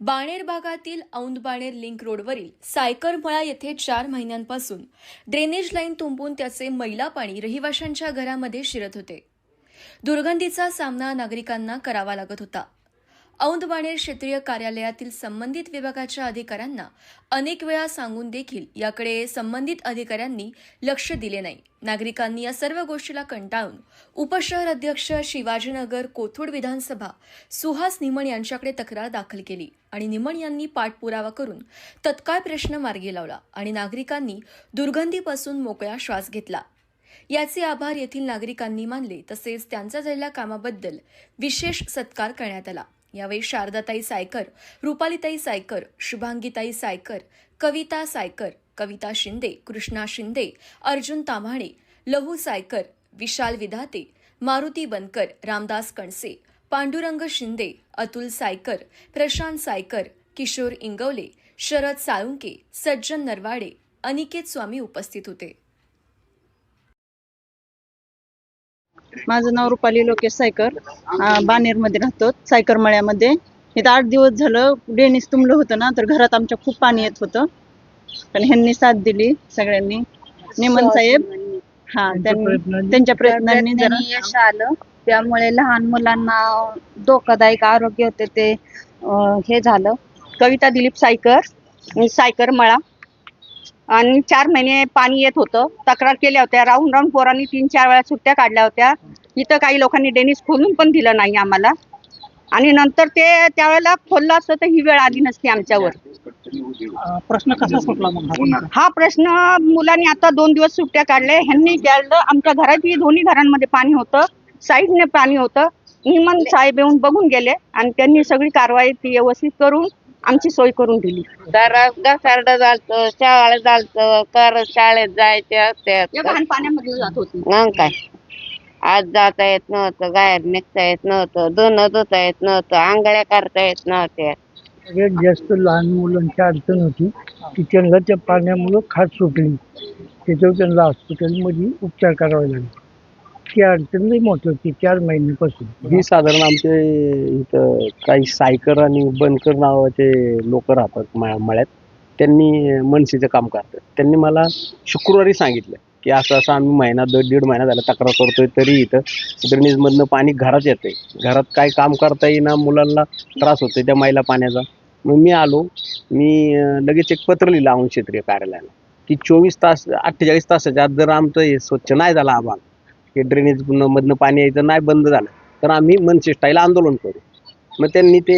बाणेर भागातील औंध बाणेर लिंक रोडवरील सायकरमळा येथे चार महिन्यांपासून ड्रेनेज लाईन तुंबून त्याचे मैला पाणी रहिवाशांच्या घरामध्ये शिरत होते. दुर्गंधीचा सामना नागरिकांना करावा लागत होता. औंधबाणेर क्षेत्रीय कार्यालयातील संबंधित विभागाच्या अधिकाऱ्यांना अनेक वेळा सांगून देखील याकडे संबंधित अधिकाऱ्यांनी लक्ष दिले नाही. नागरिकांनी या सर्व गोष्टीला कंटाळून उपशहर अध्यक्ष शिवाजीनगर कोथरूड विधानसभा सुहास निमण यांच्याकडे तक्रार दाखल केली आणि निमण यांनी पाठपुरावा करून तत्काळ प्रश्न मार्गी लावला आणि नागरिकांनी दुर्गंधीपासून मोकळा श्वास घेतला. याचे आभार येथील नागरिकांनी मानले तसेच त्यांचा झालेल्या कामाबद्दल विशेष सत्कार करण्यात आला. यावेळी शारदाताई सायकर रुपालीताई सायकर शुभांगीताई सायकर कविता सायकर कविता शिंदे कृष्णा शिंदे अर्जुन ताम्हाणे लहू सायकर विशाल विधाते मारुती बनकर रामदास कणसे पांडुरंग शिंदे अतुल सायकर प्रशांत सायकर किशोर इंगवले शरद साळुंके सज्जन नरवाडे अनिकेत स्वामी उपस्थित होते. माझं नाव रुपाली लोकेश सायकर. बानेरमध्ये राहतो सायकर मळ्यामध्ये. इथं आठ दिवस झालं डेनिस तुंबलं होतं ना तर घरात आमच्या खूप पाणी येत होतं. पण ह्यांनी साथ दिली सगळ्यांनी. निमन साहेब हा त्यांनी त्यांच्या प्रयत्नांनी जरा यश आलं. त्यामुळे लहान मुलांना धोकादायक आरोग्य होते ते अं, हे झालं. कविता दिलीप सायकर मी सायकर मळा. आणि चार महिने पाणी येत होतं. तक्रार केल्या होत्या. राहून राहून पोरांनी तीन चार वेळा सुट्ट्या काढल्या होत्या. इथं काही लोकांनी डेनिस खोलून पण दिलं नाही आम्हाला. आणि नंतर ते त्यावेळेला खोललं असतं तर ही वेळ आली नसती आमच्यावर. प्रश्न कसा सुटला मग हा प्रश्न मुलांनी आता दोन दिवस सुट्ट्या काढल्या ह्यांनी केलं आमच्या घरातही दोन्ही घरांमध्ये पाणी होतं. साईडने पाणी होतं. निमन साहेब येऊन बघून गेले आणि त्यांनी सगळी कारवाई ती व्यवस्थित करून आमची सोय करून दिली. तर घसारड झालतं शाळेत झालतं कर शाळेत जायच्या या त्या घाण पाण्यामध्ये जात होती. मग काय? आज जाता येत नव्हतं बाहेर निघता येत नव्हतं धुणं धुता येत नव्हतं आंघोळ्या करता येत नव्हत्या. सगळ्यात जास्त लहान मुलांची अडचण होती की त्यांना त्या पाण्यामुळं खाट सुटली. त्याच्यावर त्यांना हॉस्पिटलमध्ये उपचार करावे लागले. ती अडचण लई मोठी होती चार महिन्यापासून. ही साधारण आमचे इथं काही सायकर आणि बनकर नावाचे लोक राहतात मळ्यात त्यांनी मनसेचं काम करतात. त्यांनी मला शुक्रवारी सांगितलं की असं असं आम्ही महिना दर दीड महिना झाला तक्रार करतोय तरी इथं ड्रेनेजमधनं पाणी घरात येतंय. घरात काय काम करता येईना मुलांना त्रास होतोय त्या महिला पाण्याचा. मग मी आलो मी लगेच एक पत्र लिहिलं औंध क्षेत्रीय कार्यालयाला की चोवीस तास अठ्ठेचाळीस तासाच्या आत जर आमचं हे स्वच्छ नाही झालं आम्हाला हे ड्रेनेज मधनं पाणी यायचं नाही बंद झालं. तर आम्ही मनसे स्टाईल आंदोलन करू. मग त्यांनी ते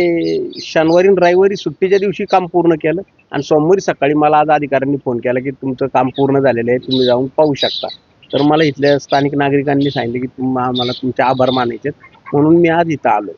शनिवारी रविवारी सुट्टीच्या दिवशी काम पूर्ण केलं आणि सोमवारी सकाळी मला आज अधिकाऱ्यांनी फोन केला की तुमचं काम पूर्ण झालेलं आहे तुम्ही जाऊन पाहू शकता. तर मला इथल्या स्थानिक नागरिकांनी सांगितलं की तुम आम्हाला तुमचे आभार मानायचे म्हणून मी आज इथं आलो.